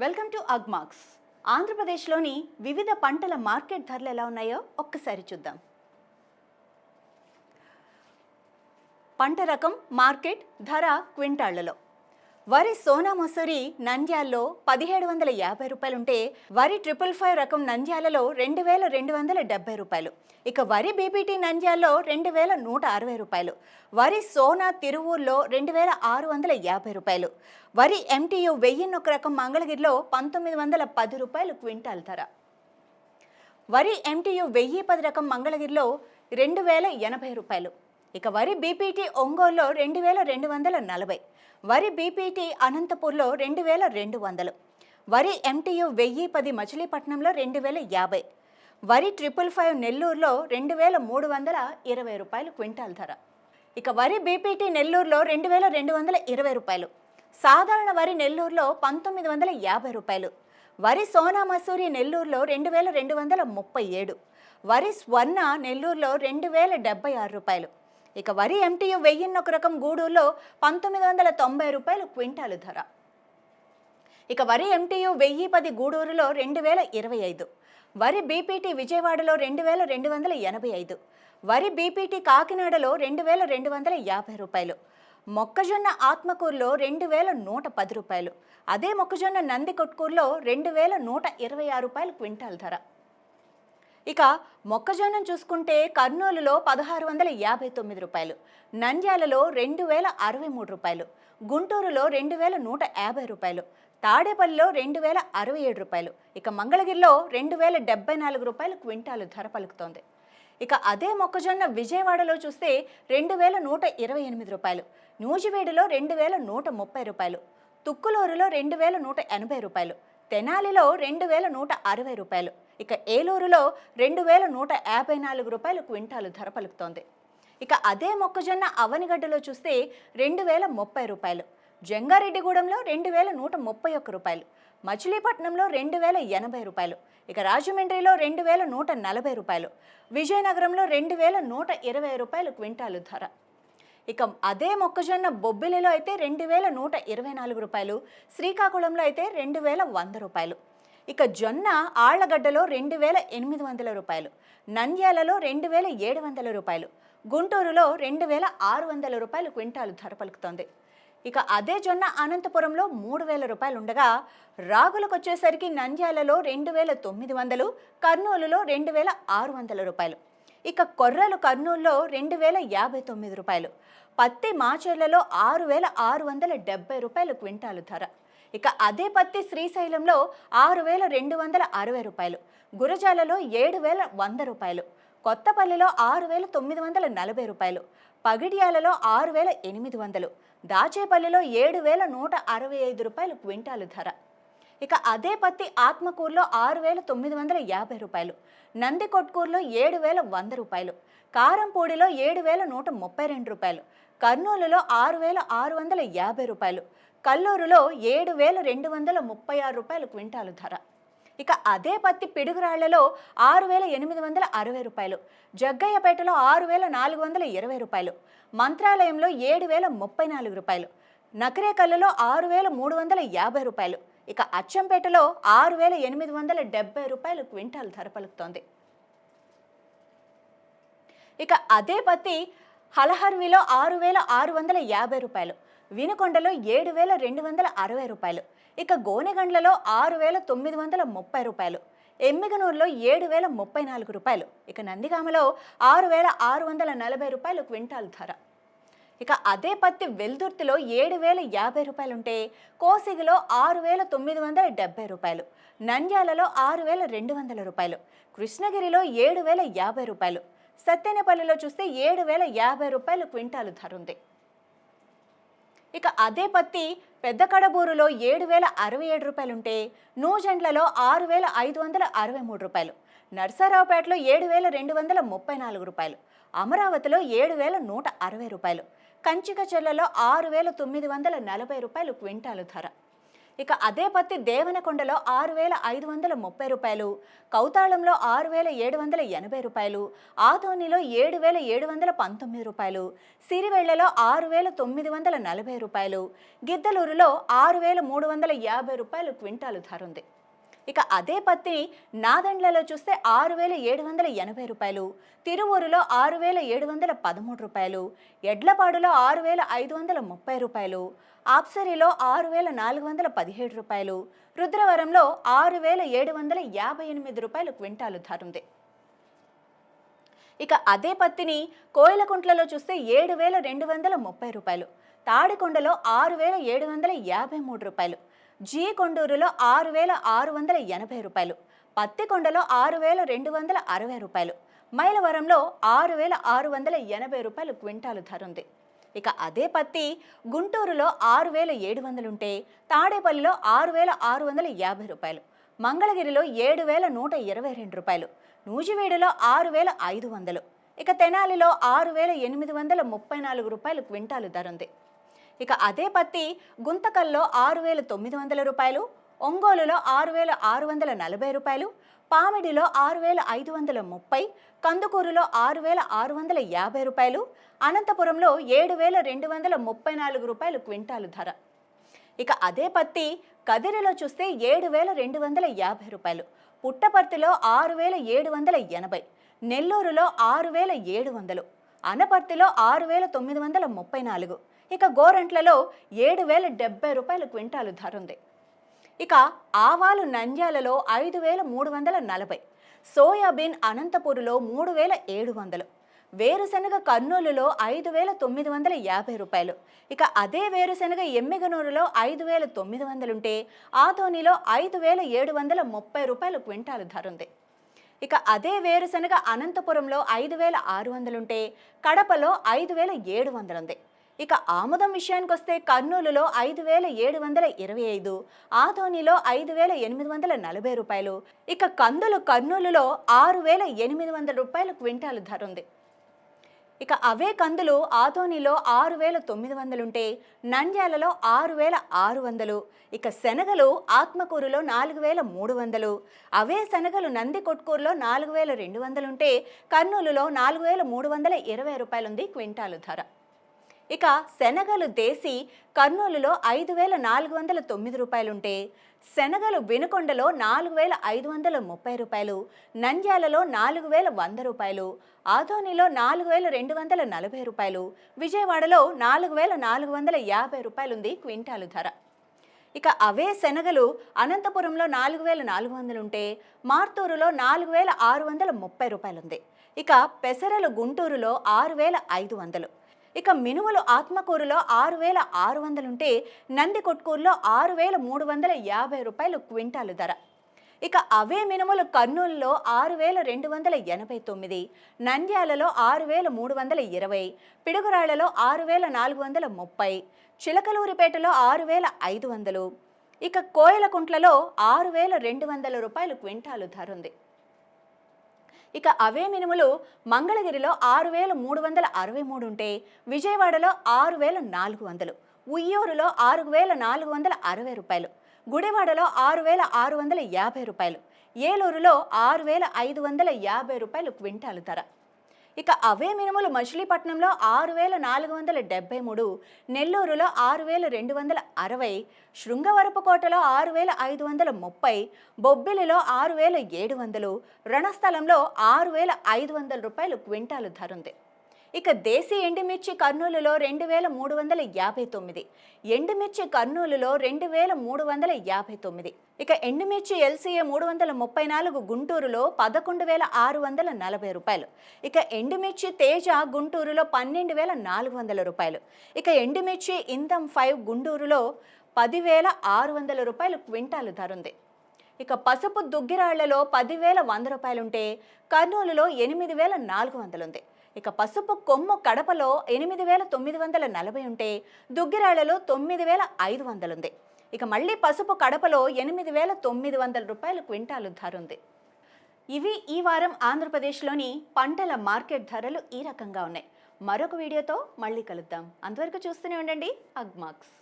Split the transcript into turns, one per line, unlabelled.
Welcome to అగ్మార్క్స్ ఆంధ్రప్రదేశ్లోని వివిధ పంటల మార్కెట్ ధరలు ఎలా ఉన్నాయో ఒక్కసారి చూద్దాం. పంట రకం మార్కెట్ ధర క్వింటాళ్ళలో. వరి సోనా మసూరి నంద్యాలలో పదిహేడు వందల యాభై రూపాయలుంటే వరి ట్రిపుల్ ఫైవ్ రకం నంద్యాలలో రెండు వేల రెండు వందల డెబ్బై రూపాయలు. ఇక వరి బీపీటీ నంద్యాలలో రెండు వేల నూట అరవై రూపాయలు. వరి సోనా తిరువూరులో రెండు వేల ఆరు వందల యాభై రూపాయలు. వరి ఎంటీయు వెయ్యిన్నొక రకం మంగళగిరిలో పంతొమ్మిది వందల పది రూపాయలు క్వింటాల్ ధర. వరి ఎంటీయు వెయ్యి పది రకం మంగళగిరిలో రెండు వేల ఎనభై రూపాయలు. ఇక వరి బీపీటీ ఒంగోలులో రెండు వేల రెండు వందల నలభై. వరి బీపీటీ అనంతపూర్లో రెండు వేల రెండు వందలు. వరి ఎంటీయు వెయ్యి పది మచిలీపట్నంలో రెండు వేల యాభై. వరి ట్రిపుల్ ఫైవ్ నెల్లూరులో రెండు వేల మూడు వందల ఇరవై రూపాయలు క్వింటాల్ ధర. ఇక వరి బీపీటీ నెల్లూరులో రెండు వేల రెండు వందల ఇరవై రూపాయలు. సాధారణ వరి నెల్లూరులో పంతొమ్మిది వందల యాభై రూపాయలు. వరి సోనా మసూరి నెల్లూరులో రెండు వేల రెండు వందల ముప్పై ఏడు. వరి స్వర్ణ నెల్లూరులో రెండు వేల డెబ్బై ఆరు రూపాయలు. ఇక వరి ఎంటీయు వెయ్యిన్నొక రకం గూడూరులో పంతొమ్మిది వందల తొంభై రూపాయలు క్వింటాలు ధర. ఇక వరి ఎంటీయు వెయ్యి పది గూడూరులో రెండు వేల ఇరవై ఐదు. వరి బీపీటీ విజయవాడలో రెండు వేల రెండు వందల ఎనభై ఐదు. వరి బీపీటీ కాకినాడలో రెండు వేల రెండు వందల యాభై రూపాయలు. మొక్కజొన్న ఆత్మకూరులో రెండు వేల నూట పది రూపాయలు. అదే మొక్కజొన్న నంది కొట్కూరులో రెండు వేల నూట ఇరవై ఆరు రూపాయలు క్వింటాల్ ధర. ఇక మొక్కజొన్న చూసుకుంటే కర్నూలులో పదహారు వందల యాభై తొమ్మిది రూపాయలు నంద్యాలలో రెండు వేల అరవై మూడు రూపాయలు గుంటూరులో రెండు వేల నూట యాభై రూపాయలు తాడేపల్లిలో రెండు వేల అరవై ఏడు రూపాయలు ఇక మంగళగిరిలో రెండు వేల డెబ్బై నాలుగు రూపాయలు క్వింటాలు ధర పలుకుతోంది. ఇక అదే మొక్కజొన్న విజయవాడలో చూస్తే రెండు వేల నూట ఇరవై ఎనిమిది రూపాయలు నూజివేడులో రెండు వేల నూట ముప్పై రూపాయలు తుక్కులూరులో రెండు వేల నూట ఎనభై రూపాయలు తెనాలిలో రెండు వేల నూట అరవై రూపాయలు ఇక ఏలూరులో రెండు వేల నూట యాభై నాలుగు రూపాయలు క్వింటాలు ధర పలుకుతోంది. ఇక అదే మొక్కజొన్న అవనిగడ్డలో చూస్తే రెండు వేల ముప్పై రూపాయలు జంగారెడ్డిగూడెంలో రెండు వేల నూట ముప్పై ఒక్క రూపాయలు మచిలీపట్నంలో రెండు వేల ఎనభై రూపాయలు ఇక రాజమండ్రిలో రెండు వేల నూట నలభై రూపాయలు విజయనగరంలో రెండు వేల నూట ఇరవై రూపాయలు క్వింటాలు ధర. ఇక అదే మొక్కజొన్న బొబ్బిలిలో అయితే రెండు వేల నూట ఇరవై నాలుగు రూపాయలు శ్రీకాకుళంలో అయితే రెండు వేల వంద రూపాయలు ఇక జొన్న ఆళ్ళగడ్డలో రెండు వేల ఎనిమిది వందల రూపాయలు నంద్యాలలో రెండు వేల ఏడు వందల రూపాయలు గుంటూరులో రెండు వేల ఆరు వందల రూపాయలు క్వింటాలు ధర పలుకుతోంది. ఇక అదే జొన్న అనంతపురంలో మూడు వేల రూపాయలు ఉండగా రాగులకు వచ్చేసరికి నంద్యాలలో రెండు వేల తొమ్మిది వందలు కర్నూలులో రెండు వేల ఆరు వందల రూపాయలు ఇక కొర్రలు కర్నూలులో రెండు వేల యాభై తొమ్మిది రూపాయలు పత్తి మాచర్లలో ఆరు వేల ఆరు వందల డెబ్బై రూపాయలు క్వింటాలు ధర. ఇక అదే పత్తి శ్రీశైలంలో ఆరు వేల రెండు వందల అరవై రూపాయలు గురజాలలో ఏడు వేల వంద రూపాయలు కొత్తపల్లిలో ఆరు వేల తొమ్మిది వందల నలభై రూపాయలు పగిడియాలలో ఆరు వేల ఎనిమిది వందలు దాచేపల్లిలో ఏడు వేల నూట అరవై ఐదు రూపాయలు క్వింటాలు ధర. ఇక అదే పత్తి ఆత్మకూరులో ఆరు వేల తొమ్మిది వందల యాభై రూపాయలు నందికొట్కూరులో ఏడు వేల వంద రూపాయలు కారంపూడిలో ఏడు వేల నూట ముప్పై రెండు రూపాయలు కర్నూలులో ఆరు వేల ఆరు వందల యాభై రూపాయలు కల్లూరులో ఏడు వేల రెండు వందల ముప్పై ఆరు రూపాయలు క్వింటాలు ధర. ఇక అదే పత్తి పిడుగురాళ్ళలో ఆరు వేల ఎనిమిది వందల అరవై రూపాయలు జగ్గయ్యపేటలో ఆరు వేల నాలుగు వందల ఇరవై రూపాయలు మంత్రాలయంలో ఏడు వేల ముప్పై నాలుగు రూపాయలు నకరేకల్లులో ఆరు వేల మూడు వందల యాభై రూపాయలు ఇక అచ్చంపేటలో ఆరు వేల ఎనిమిది వందల డెబ్బై రూపాయలు క్వింటాల్ ధర పలుకుతోంది. ఇక అదే పత్తి హలహర్విలో ఆరు వేల ఆరు వందల యాభై రూపాయలు వినుకొండలో ఏడు వేల రెండు వందల అరవై రూపాయలు. ఇక గోనెగండ్లలో ఆరు వేల తొమ్మిది వందల ముప్పై రూపాయలు. ఎమ్మిగనూరులో ఏడు వేల ముప్పై నాలుగు రూపాయలు. ఇక నందిగామలో ఆరు వేల ఆరు వందల నలభై రూపాయలు క్వింటాల్ ధర. ఇక అదే పత్తి వెల్దుర్తిలో ఏడు వేల యాభై రూపాయలుంటే కోసిగిలో ఆరు వేల తొమ్మిది వందల డెబ్బై రూపాయలు. నంద్యాలలో ఆరు వేల రెండు వందల రూపాయలు. కృష్ణగిరిలో ఏడు వేల యాభై రూపాయలు. సత్తెనపల్లిలో చూస్తే ఏడు వేల యాభై రూపాయలు క్వింటాలు ధర ఉంది. ఇక అదే పత్తి పెద్ద కడబూరులో ఏడు వేల అరవై ఏడు రూపాయలుంటే నూజెండ్లలో ఆరు వేల ఐదు వందల అరవై మూడు రూపాయలు. నర్సరావుపేటలో ఏడు వేల రెండు వందల ముప్పై నాలుగు రూపాయలు. అమరావతిలో ఏడు వేల నూట అరవై రూపాయలు. కంచికచెర్లలో ఆరు వేల తొమ్మిది వందల నలభై రూపాయలు క్వింటాలు ధర. ఇక అదే పత్తి దేవనకొండలో ఆరు వేల ఐదు వందల ముప్పై రూపాయలు కౌతాళంలో ఆరు వేల ఏడు వందల ఎనభై రూపాయలు ఆతోనిలో ఏడు వేల ఏడు వందల పంతొమ్మిది రూపాయలు సిరివెళ్ళలో ఆరు వేల తొమ్మిది వందల నలభై రూపాయలు గిద్దలూరులో ఆరు వేల మూడు వందల యాభై రూపాయలు క్వింటాలు ధర ఉంది. ఇక అదే పత్తిని నాదండ్లలో చూస్తే ఆరు వేల ఏడు వందల ఎనభై రూపాయలు తిరువూరులో ఆరు వేల ఏడు వందల పదమూడు రూపాయలు ఎడ్లపాడులో ఆరు వేల ఐదు వందల ముప్పై రూపాయలు ఆప్సరిలో ఆరు వేల నాలుగు వందల పదిహేడు రూపాయలు రుద్రవరంలో ఆరు వేల ఏడు వందల యాభై ఎనిమిది రూపాయలు క్వింటాలు ధరుంది. ఇక అదే పత్తిని కోయిలకుంట్లలో చూస్తే ఏడు వేల రెండు వందల ముప్పై రూపాయలు తాడికొండలో ఆరు వేల ఏడు వందల యాభై మూడు రూపాయలు జీ కొండూరులో ఆరు వేల ఆరు వందల ఎనభై రూపాయలు పత్తికొండలో ఆరు వేల రెండు వందల అరవై రూపాయలు మైలవరంలో ఆరు వేల ఆరు వందల ఎనభై రూపాయలు క్వింటాలు ధర ఉంది. ఇక అదే పత్తి గుంటూరులో ఆరు వేల ఏడు వందలుంటే తాడేపల్లిలో ఆరు వేల ఆరు వందల యాభై రూపాయలు మంగళగిరిలో ఏడు వేల నూట ఇరవై రెండు రూపాయలు నూజివీడులో ఆరు వేల ఐదు వందలు ఇక తెనాలిలో ఆరు వేల ఎనిమిది వందల ముప్పై నాలుగు రూపాయలు క్వింటాలు ధర ఉంది. ఇక అదే పత్తి గుంతకల్లో ఆరు వేల తొమ్మిది వందల రూపాయలు ఒంగోలులో ఆరు వేల ఆరు వందల నలభై రూపాయలు పామిడిలో ఆరు వేల ఐదు వందల ముప్పై కందుకూరులో ఆరు వేల ఆరు వందల యాభై రూపాయలు అనంతపురంలో ఏడు వేల రెండు వందల ముప్పై నాలుగు రూపాయలు క్వింటాలు ధర. ఇక అదే పత్తి కదిరిలో చూస్తే ఏడు వేల రెండు వందల యాభై రూపాయలు పుట్టపర్తిలో ఆరు వేల ఏడు వందల ఎనభై నెల్లూరులో ఆరు వేల ఏడు వందలు అనపర్తిలో ఆరు వేల తొమ్మిది వందల ముప్పై నాలుగు ఇక గోరంట్లలో ఏడు వేల డెబ్బై రూపాయలు క్వింటాలు ధరుంది ఇక ఆవాలు నంద్యాలలో ఐదు వేల మూడు వందల నలభై సోయాబీన్ అనంతపురులో మూడు వేల ఏడు వందలు వేరుశనగ కర్నూలులో ఐదు వేల తొమ్మిది వందల యాభై రూపాయలు. ఇక అదే వేరుశనగ ఎమ్మిగనూరులో ఐదు వేల తొమ్మిది వందలుంటే ఆతోనిలో ఐదు వేల ఏడు వందల ముప్పై రూపాయలు క్వింటాలు ధరుంది ఇక అదే వేరుశనగ అనంతపురంలో ఐదు వేల ఆరు వందలుంటే కడపలో ఐదు వేల ఏడు వందలుంది. ఇక ఆముదం విషయానికి వస్తే కర్నూలులో ఐదు వేల ఏడు వందల ఇరవై ఐదు ఆధోనిలో ఐదు వేల ఎనిమిది వందల నలభై రూపాయలు ఇక కందులు కర్నూలులో ఆరు వేల ఎనిమిది వందల రూపాయలు క్వింటాలు ధర ఉంది. ఇక అవే కందులు ఆతోనిలో ఆరు వేల తొమ్మిది వందలుంటే నంద్యాలలో ఆరు వేల ఆరు వందలు ఇక శనగలు ఆత్మకూరులో నాలుగు వేల మూడు వందలు అవే శనగలు నంది కొట్కూరులో నాలుగు వేల రెండు వందలుంటే కర్నూలులో నాలుగు వేల మూడు వందల ఇరవై రూపాయలుంది క్వింటాలు ధర. ఇక శనగలు దేశీ కర్నూలులో ఐదు వేల నాలుగు వందల తొమ్మిది రూపాయలుంటే శనగలు వినుకొండలో నాలుగు వేల ఐదు వందల ముప్పై రూపాయలు నంద్యాలలో నాలుగు వేల వంద రూపాయలు ఆధోనిలో నాలుగు వేల రెండు వందల నలభై రూపాయలు విజయవాడలో నాలుగు వేల నాలుగు వందల యాభై రూపాయలుంది క్వింటాలు ధర. ఇక అవే శనగలు అనంతపురంలో నాలుగు వేల నాలుగు వందలుంటే మార్తూరులో నాలుగు వేల ఆరు వందల ముప్పై రూపాయలుంది. ఇక పెసరలు గుంటూరులో ఆరు వేల ఐదు వందలు. ఇక మినుములు ఆత్మకూరులో ఆరు వేల ఆరు వందలుంటే నంది కొట్కూరులో ఆరు వేల మూడు వందల యాభై రూపాయలు క్వింటాలు ధర. ఇక అవే మినుములు కర్నూలులో ఆరు వేల రెండు వందల ఎనభై తొమ్మిది నంద్యాలలో ఆరు వేల మూడు వందల ఇరవై పిడుగురాళ్ళలో ఆరు వేల నాలుగు వందల ముప్పై చిలకలూరిపేటలో ఆరు వేల ఐదు వందలు ఇక కోయలకుంట్లలో ఆరు వేల రెండు వందల రూపాయలు క్వింటాలు ధర ఉంది. ఇక అవే మినుములు మంగళగిరిలో ఆరు వేల మూడు వందల అరవై మూడు ఉంటే విజయవాడలో ఆరు వేల నాలుగు వందలు ఉయ్యూరులో ఆరు వేల నాలుగు వందల అరవై రూపాయలు గుడివాడలో ఆరు వేల ఆరు వందల యాభై రూపాయలు ఏలూరులో ఆరు వేల ఐదు వందల యాభై రూపాయలు క్వింటాలు ధర. ఇక అవే మినుములు మచిలీపట్నంలో ఆరు వేల నాలుగు వందల డెబ్బై మూడు నెల్లూరులో ఆరు వేల రెండు వందల అరవై శృంగవరపుకోటలో ఆరు వేల ఐదు వందల ముప్పై బొబ్బిలిలో ఆరు వేల ఏడు వందలు రణస్థలంలో ఆరు వేల ఐదు వందల రూపాయలు క్వింటాలు ధర ఉంది ఇక దేశీ ఎండుమిర్చి కర్నూలులో రెండు వేల మూడు వందల యాభై తొమ్మిది ఎండుమిర్చి కర్నూలులో రెండు వేల మూడు వందల యాభై తొమ్మిది ఇక ఎండుమిర్చి ఎల్సీఏ మూడు వందల ముప్పై నాలుగు గుంటూరులో పదకొండు వేల ఆరు వందల నలభై రూపాయలు. ఇక ఎండుమిర్చి తేజ గుంటూరులో పన్నెండు వేల నాలుగు వందల రూపాయలు. ఇక ఎండుమిర్చి ఇందం ఫైవ్ గుంటూరులో పదివేల ఆరు వందల రూపాయలు క్వింటాలు ధర ఉంది. ఇక పసుపు దుగ్గిరాళ్ళలో పదివేల వంద రూపాయలుంటే కర్నూలులో ఎనిమిది వేల నాలుగు వందలుంది ఇక పసుపు కొమ్ము కడపలో ఎనిమిది వేల తొమ్మిది వందల నలభై ఉంటే దుగ్గిరాళ్ళలో తొమ్మిది వేల ఐదు వందలుంది ఇక మళ్ళీ పసుపు కడపలో ఎనిమిది వేల తొమ్మిది వందల రూపాయలు క్వింటాలు ధరుంది ఇవి ఈ వారం ఆంధ్రప్రదేశ్లోని పంటల మార్కెట్ ధరలు ఈ రకంగా ఉన్నాయి. మరొక వీడియోతో మళ్ళీ కలుద్దాం. అంతవరకు చూస్తూనే ఉండండి. అగ్మాక్స్